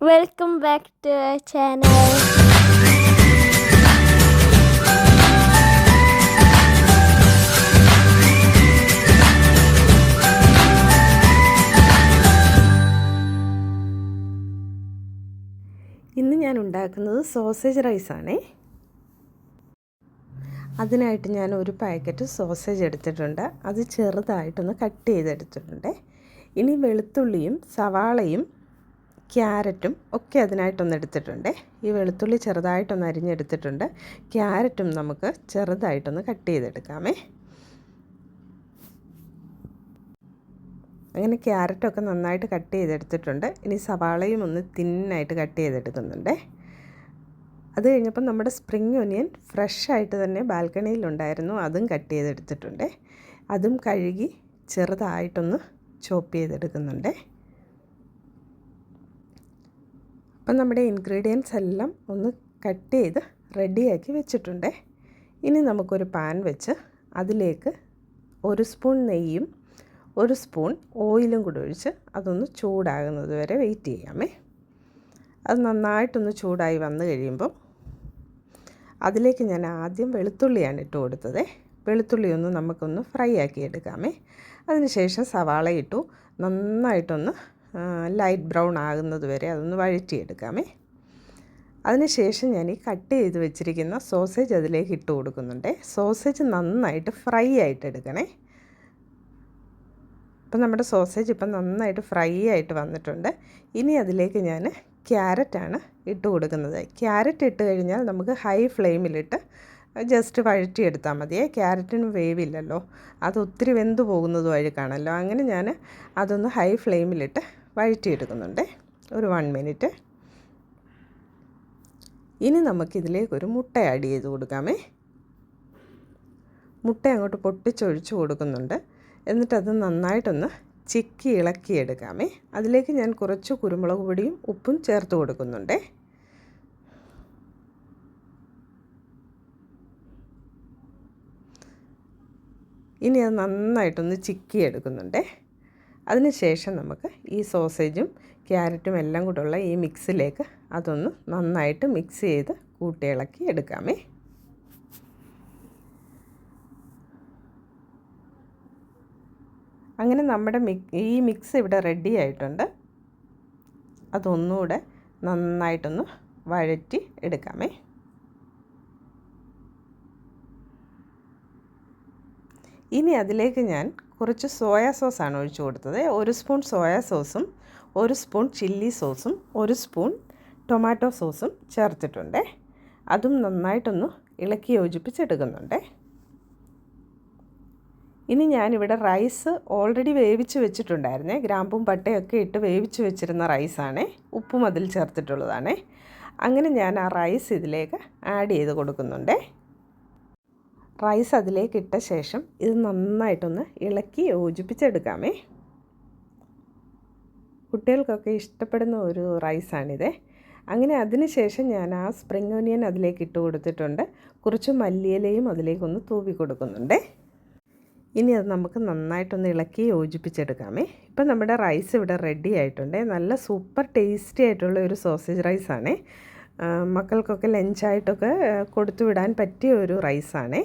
Welcome back to channel ഇന്ന് ഞാൻ ഉണ്ടാക്കുന്നത് സോസേജ് റൈസാണേ അതിനായിട്ട് ഞാൻ ഒരു പാക്കറ്റ് സോസേജ് എടുത്തിട്ടുണ്ട്. അത് ചെറുതായിട്ടൊന്ന് കട്ട് ചെയ്തെടുത്തിട്ടുണ്ട്. ഇനി വെളുത്തുള്ളിയും സവാളയും ക്യാരറ്റും ഒക്കെ അതിനായിട്ടൊന്ന് എടുത്തിട്ടുണ്ട്. ഈ വെളുത്തുള്ളി ചെറുതായിട്ടൊന്ന് അരിഞ്ഞെടുത്തിട്ടുണ്ട്. ക്യാരറ്റും നമുക്ക് ചെറുതായിട്ടൊന്ന് കട്ട് ചെയ്തെടുക്കാമേ. അങ്ങനെ ക്യാരറ്റൊക്കെ നന്നായിട്ട് കട്ട് ചെയ്തെടുത്തിട്ടുണ്ട്. ഇനി സവാളയും ഒന്ന് തിന്നായിട്ട് കട്ട് ചെയ്തെടുക്കുന്നുണ്ട്. അത് കഴിഞ്ഞപ്പോൾ നമ്മുടെ സ്പ്രിങ് ഒനിയൻ ഫ്രഷ് ആയിട്ട് തന്നെ ബാൽക്കണിയിലുണ്ടായിരുന്നു. അതും കട്ട് ചെയ്തെടുത്തിട്ടുണ്ട്. അതും കഴുകി ചെറുതായിട്ടൊന്ന് ചോപ്പ് ചെയ്തെടുക്കുന്നുണ്ട്. അപ്പം നമ്മുടെ ഇൻഗ്രീഡിയൻസ് എല്ലാം ഒന്ന് കട്ട് ചെയ്ത് റെഡിയാക്കി വെച്ചിട്ടുണ്ട്. ഇനി നമുക്കൊരു പാൻ വെച്ച് അതിലേക്ക് ഒരു സ്പൂൺ നെയ്യും ഒരു സ്പൂൺ ഓയിലും കൂടി ഒഴിച്ച് അതൊന്ന് ചൂടാകുന്നത് വരെ വെയിറ്റ് ചെയ്യാമേ. അത് നന്നായിട്ടൊന്ന് ചൂടായി വന്നു കഴിയുമ്പോൾ അതിലേക്ക് ഞാൻ ആദ്യം വെളുത്തുള്ളിയാണ് ഇട്ട് കൊടുത്തത്. വെളുത്തുള്ളി ഒന്ന് നമുക്കൊന്ന് ഫ്രൈ ആക്കി എടുക്കാമേ. അതിനുശേഷം സവാള ഇട്ടു. നന്നായിട്ടൊന്ന് ലൈറ്റ് ബ്രൗൺ ആകുന്നത് വരെ അതൊന്ന് വഴറ്റിയെടുക്കാമേ. അതിനുശേഷം ഞാൻ ഈ കട്ട് ചെയ്ത് വെച്ചിരിക്കുന്ന സോസേജ് അതിലേക്ക് ഇട്ട് കൊടുക്കുന്നുണ്ട്. സോസേജ് നന്നായിട്ട് ഫ്രൈ ആയിട്ട് എടുക്കണേ. അപ്പം നമ്മുടെ സോസേജ് ഇപ്പം നന്നായിട്ട് ഫ്രൈ ആയിട്ട് വന്നിട്ടുണ്ട്. ഇനി അതിലേക്ക് ഞാൻ ക്യാരറ്റാണ് ഇട്ട് കൊടുക്കുന്നത്. ക്യാരറ്റ് ഇട്ട് കഴിഞ്ഞാൽ നമുക്ക് ഹൈ ഫ്ലെയിമിലിട്ട് ജസ്റ്റ് വഴറ്റിയെടുത്താൽ മതിയേ. ക്യാരറ്റിന് വേവില്ലല്ലോ. അത് ഒത്തിരി വെന്ത് പോകുന്നത് വഴിക്കാണല്ലോ അങ്ങനെ ഞാൻ അതൊന്ന് ഹൈ ഫ്ലെയിമിലിട്ട് വഴറ്റിയെടുക്കുന്നുണ്ട്. ഒരു വൺ മിനിറ്റ് ഇനി നമുക്കിതിലേക്ക് ഒരു മുട്ട ആഡ് ചെയ്ത് കൊടുക്കാമേ. മുട്ട അങ്ങോട്ട് പൊട്ടിച്ചൊഴിച്ച് കൊടുക്കുന്നുണ്ട്. എന്നിട്ടത് നന്നായിട്ടൊന്ന് ചിക്കി ഇളക്കിയെടുക്കാമേ. അതിലേക്ക് ഞാൻ കുറച്ച് കുരുമുളക് പൊടിയും ഉപ്പും ചേർത്ത് കൊടുക്കുന്നുണ്ടേ. ഇനി അത് നന്നായിട്ടൊന്ന് ചിക്കി എടുക്കുന്നുണ്ടേ അതിനുശേഷം നമുക്ക് ഈ സോസേജും ക്യാരറ്റും എല്ലാം കൂടെയുള്ള ഈ മിക്സിലേക്ക് അതൊന്ന് നന്നായിട്ട് മിക്സ് ചെയ്ത് കൂട്ടി ഇളക്കി എടുക്കാമേ. അങ്ങനെ നമ്മുടെ ഈ മിക്സ് ഇവിടെ റെഡി ആയിട്ടുണ്ട്. അതൊന്നുകൂടെ നന്നായിട്ടൊന്ന് വഴറ്റി എടുക്കാമേ. ഇനി അതിലേക്ക് ഞാൻ കുറച്ച് സോയാ സോസാണ് ഒഴിച്ചു കൊടുത്തത്. ഒരു സ്പൂൺ സോയാ സോസും ഒരു സ്പൂൺ ചില്ലി സോസും ഒരു സ്പൂൺ ടൊമാറ്റോ സോസും ചേർത്തിട്ടുണ്ട്. അതും നന്നായിട്ടൊന്ന് ഇളക്കി യോജിപ്പിച്ചെടുക്കുന്നുണ്ട്. ഇനി ഞാനിവിടെ റൈസ് ഓൾറെഡി വേവിച്ച് വെച്ചിട്ടുണ്ടായിരുന്നേ. ഗ്രാമ്പും പട്ടയൊക്കെ ഇട്ട് വേവിച്ച് വെച്ചിരുന്ന റൈസാണ്. ഉപ്പും അതിൽ ചേർത്തിട്ടുള്ളതാണ്. അങ്ങനെ ഞാൻ ആ റൈസ് ഇതിലേക്ക് ആഡ് ചെയ്ത് കൊടുക്കുന്നുണ്ട്. റൈസ് അതിലേക്ക് ഇട്ട ശേഷം ഇത് നന്നായിട്ടൊന്ന് ഇളക്കി യോജിപ്പിച്ചെടുക്കാമേ. കുട്ടികൾക്കൊക്കെ ഇഷ്ടപ്പെടുന്ന ഒരു റൈസാണിത് അങ്ങനെ അതിന് ശേഷം ഞാൻ ആ സ്പ്രിംഗ് ഓനിയൻ അതിലേക്ക് ഇട്ട് കൊടുത്തിട്ടുണ്ട്. കുറച്ച് മല്ലിയിലയും അതിലേക്കൊന്ന് തൂവി കൊടുക്കുന്നുണ്ട്. ഇനി അത് നമുക്ക് നന്നായിട്ടൊന്ന് ഇളക്കി യോജിപ്പിച്ചെടുക്കാമേ. ഇപ്പം നമ്മുടെ റൈസ് ഇവിടെ റെഡി ആയിട്ടുണ്ട്. നല്ല സൂപ്പർ ടേസ്റ്റി ആയിട്ടുള്ള ഒരു സോസേജ് റൈസാണേ മക്കൾക്കൊക്കെ ലഞ്ചായിട്ടൊക്കെ കൊടുത്തു വിടാൻ പറ്റിയ ഒരു റൈസാണേ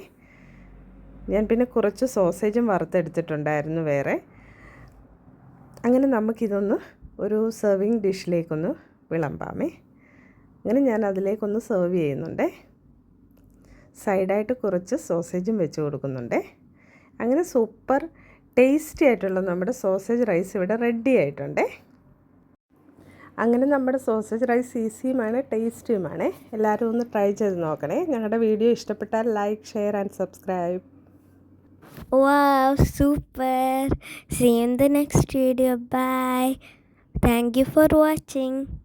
ഞാൻ പിന്നെ കുറച്ച് സോസേജും വറുത്തെടുത്തിട്ടുണ്ടായിരുന്നു വേറെ. അങ്ങനെ നമുക്കിതൊന്ന് ഒരു സെർവിങ് ഡിഷിലേക്കൊന്ന് വിളമ്പാമേ. അങ്ങനെ ഞാൻ അതിലേക്കൊന്ന് സെർവ് ചെയ്യുന്നുണ്ടേ. സൈഡായിട്ട് കുറച്ച് സോസേജും വെച്ച് കൊടുക്കുന്നുണ്ടേ. അങ്ങനെ സൂപ്പർ ടേസ്റ്റി ആയിട്ടുള്ള നമ്മുടെ സോസേജ് റൈസ് ഇവിടെ റെഡി ആയിട്ടുണ്ടേ. അങ്ങനെ നമ്മുടെ സോസേജ് റൈസ് ഈസിയുമാണ് ടേസ്റ്റിയുമാണ് എല്ലാവരും ഒന്ന് ട്രൈ ചെയ്ത് നോക്കണേ. ഞങ്ങളുടെ വീഡിയോ ഇഷ്ടപ്പെട്ടാൽ like share and subscribe Wow, super. See you in the next video. Bye. Thank you for watching.